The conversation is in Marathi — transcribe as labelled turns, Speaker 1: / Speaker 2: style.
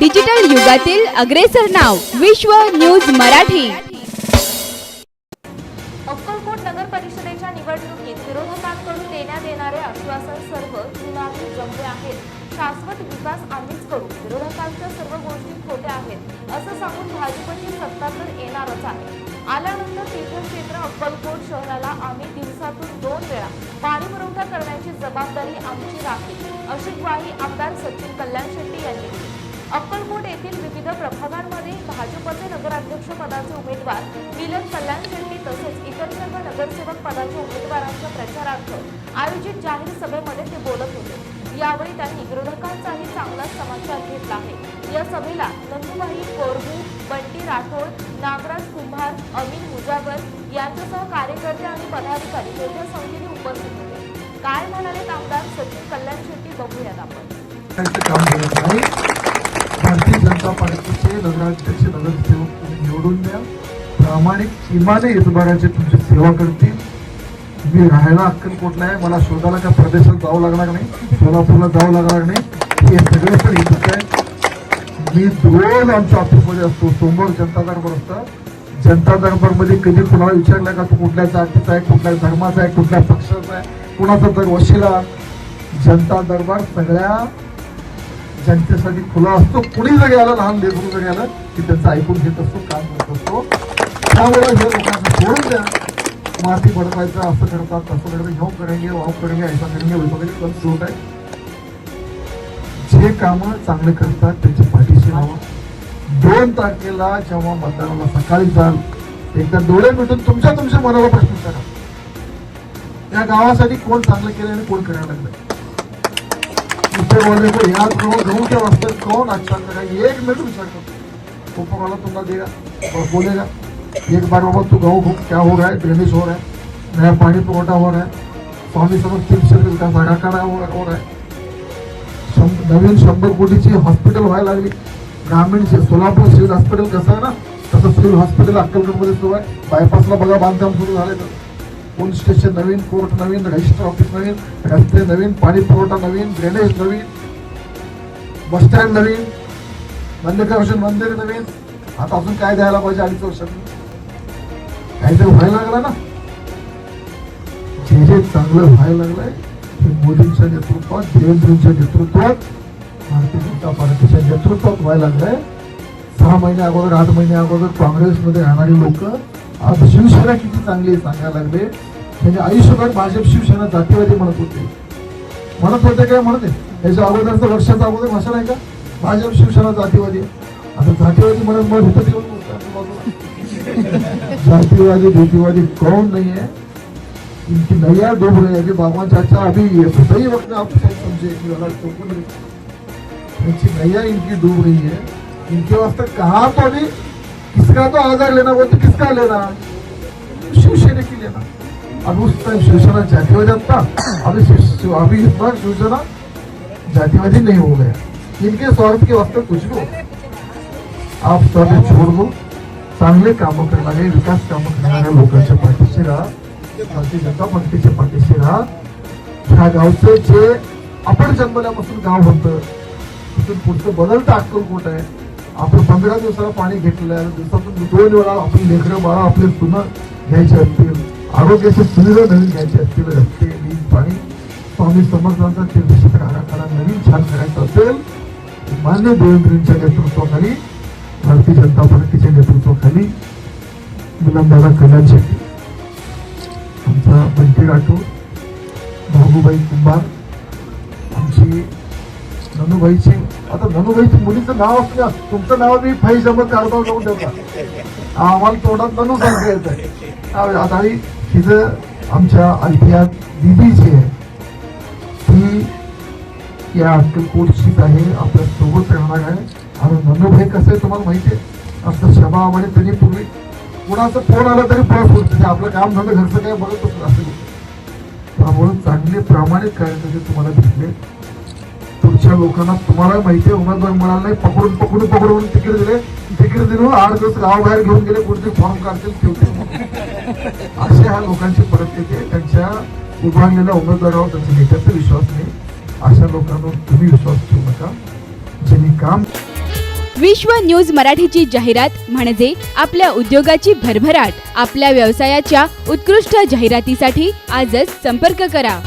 Speaker 1: डिजिटल युगातील अग्रेसर नाव विश्व न्यूज मराठी.
Speaker 2: अक्कलकोट नगर परिषदेच्या निवडणुकीत विरोधकांकडून देण्यात येणारे आश्वासन सर्व चुनावी जमले आहेत. शाश्वत विकास आम्हीच करू विरोधकांच्या सर्व गोष्टी खोट्या आहेत असं सांगून भाजपची सत्ता तर येणारच आहे. आल्यानंतर तीर्थक्षेत्र अक्कलकोट शहराला आम्ही दिवसातून दोन वेळा पाणी पुरवठा करण्याची जबाबदारी आमची राहील अशी ग्वाही आमदार सचिन कल्याण शेट्टी यांनी दिली. अक्कलकोट येथील विविध प्रभागांमध्ये भाजपचे नगराध्यक्ष पदाचे उमेदवार मिलन कल्याण शेट्टी तसेच इतर सर्व नगरसेवक पदाच्या उमेदवारांच्या प्रचारार्थ आयोजित जाहीर सभेमध्ये ते बोलत होते. यावेळी त्यांनी विरोधकांचाही चांगलाच समाचार घेतला आहे. या सभेला नंदुबाई कोरबू बंटी राठोड नागराज कुंभार अमिन मुजावर यांच्यासह कार्यकर्ते आणि पदाधिकारी मोठ्या संख्येने उपस्थित होते. काय म्हणाले आमदार सचिन कल्याण शेट्टी बघूयात आपण
Speaker 3: त्यांचं काम करत नाही भारतीय जनता पार्टीचे नगराध्यक्ष नगरसेवक निवडून द्या. प्रामाणिक इमाने इतबाराचे तुमची सेवा करतील. मी राहायला अक्कलकोटला आहे मला शोधायला का प्रदेशात जावं लागणार नाही सोलापूरला जावं लागणार नाही हे सगळे पण इथंच आहे. मी रोज आमच्या ऑफिसमध्ये असतो सोमवार जनता दरबार असतात जनता दरबारमध्ये कधी कुणाला विचारलं का तू कुठल्या जातीचा आहे कुठल्या धर्माचा आहे कुठल्या पक्षाचा आहे कुणाचा तर वशिला. जनता दरबार सगळ्या ज्यांच्यासाठी खुला असतो कुणी जरी आलं लहान लेकरू जरी आलं की त्यांचं ऐकून घेत असतो काम करत असतो. त्यामुळे हे लोकांना सोडून द्या. माती बडवायचं असं करतात तसं करतात घेऊन करेंगे वाव करेंगे ऐसा करेंगे वैसा करेंगे सोड आहे. जे कामं चांगले करतात त्यांची पाठीशी राहावं दोन तारखेला जेव्हा मतदानाला सकाळी जाल एकदा डोळे मिटून तुमच्या तुमच्या मनाला प्रश्न करा. या गावासाठी कोण चांगलं केलं आणि कोण करायला लागलं ऊपर वाले को याद करो गाँव के वास्ते एक मिनट विचार करो. मला वाला देगा बोलेगा एक बार बाबा तू गहू को क्या हो रहा है? ड्रेनेज हो रहा है. नया पानी पुरवठा हो रहा है. स्वामी समर्थ तीन क्षेत्र विकास आराखडा हो रहा है शं- नवीन शंभर कोटीची हॉस्पिटल व्हायला लागली. ग्रामीण सोलापूर सिव्हिल हॉस्पिटल कसं आहे ना? तसं सिव्हिल हॉस्पिटल अक्कलकोटमध्ये सुरू आहे. बायपासला बघा बांधकाम सुरू झाले तर. पोलीस स्टेशन नवीन कोर्ट नवीन रजिस्टर ऑफिस नवीन रस्ते नवीन पाणी पुरवठा नवीन ड्रेनेज नवीन बस स्टँड नवीन नंदकर्षण मंदिर नवीन. आता अजून काय द्यायला पाहिजे अडीच वर्षांनी काहीतरी व्हायला लागलं ना? जे जे चांगलं व्हायला लागलंय ते मोदींच्या नेतृत्वात देवेंद्रच्या नेतृत्वात भारतीय जनता पार्टीच्या नेतृत्वात व्हायला लागलंय. सहा महिने अगोदर आठ महिने अगोदर काँग्रेसमध्ये राहणारी लोक आज शिवसेना किती चांगली आहे सांगायला लागले त्यांच्या आयुष्यभर भाजप शिवसेना जातीवादी म्हणत होते म्हणत होते काय म्हणत आहे याच्या अगोदरचं वर्षाचा अगोदर भाषण आहे का भाजप शिवसेना जातीवादी आहे. आता जातीवादी म्हणत मग बोलतात बाजूला. जातीवादी भीतीवादी कौन नहीं है इनकी नैया डूब रही है अभी बाबा चाचा अभी ये सही वक्त में आप सब समझे कि। इनकी नैया इनकी डूब रही है इनके वास्ते कहा तो अभी किसका तो आधार लेना बोलते किसका लेना? शिवसेने की लेना। अभी उस टाइम शिवसेना जातिवादी था अभी अभी इस बार शिवसेना जातिवादी नहीं हो गया। इनके स्वार्थ के वास्ते कुछ भी हो। आप सब छोड़ दो। चांगले कामं करणारे विकास कामं करणाऱ्या लोकांच्या पाठीशी राहा। भारतीय जनता पार्टीच्या पाठीशी राहा। ह्या गावचं जे आपण जन्मल्यापासून गाव होतं तिथून पुढचं बदलतं अक्कलकोट आहे आपण पंधरा दिवसाला पाणी घेतलेलं आहे. दिवसातून दोन वेळा आपली लेकरं बाळा आपले सुनं घ्यायचे असतील. आरोग्याची सुविधा नवीन घ्यायचे असतील. रस्ते वीज पाणी. स्वामी समर्थांचा तीर्थक्षेत्र आराखडा नवीन छान करायचा असेल. मान्य देवेंद्रींच्या नेतृत्वाखाली भारतीय जनता पार्टीच्या नेतृत्वाखाली विलंबाला कल्याण शेट्टी. आमचा बंटी राठोड भागूबाई कुंभार आमची ननुबाईची आता धनुभाईची मुलीचं नाव असल्या तुमचं नाव मी फाई जमत काढता जाऊन ठेवता आम्हाला तोंडात ननू सांगता येत आहे आता ही तिचं आमच्या अल्फिया दिदी जी आहे ती या अक्कलकोटचीच आहे आपल्यासोबत राहणार आहे. आणि नंदूभाई कसं आहे तुम्हाला माहिती आहे? आमचं सभा म्हणे तरी पूर्वी कुणाचा फोन आला तरी पळत होत आपलं काम झालं घरचं काय बघत असं असं त्यामुळे चांगले प्रामाणिक कार्यकर्ते तुम्हाला भेटले. अशा लोकांना तुम्हाला माहिती आहे उमेदवार म्हणाला नाही पकडून पकडून पकडून तिकीट दिले. तिकीट दिलं आठ दिवस गावबाहेर घेऊन गेले कोणते फॉर्म काढतील ठेवतील असे ह्या लोकांची परिस्थिती आहे. त्यांच्या उभारलेल्या उमेदवारावर त्यांचा नेत्याचा विश्वास नाही. अशा लोकांवर तुम्ही विश्वास ठेवू नका. ज्यांनी काम
Speaker 1: विश्व न्यूज मराठीची जाहिरात म्हणजे आपल्या उद्योगाची भरभराट. आपल्या व्यवसायाच्या उत्कृष्ट जाहिरातीसाठी आजच संपर्क करा.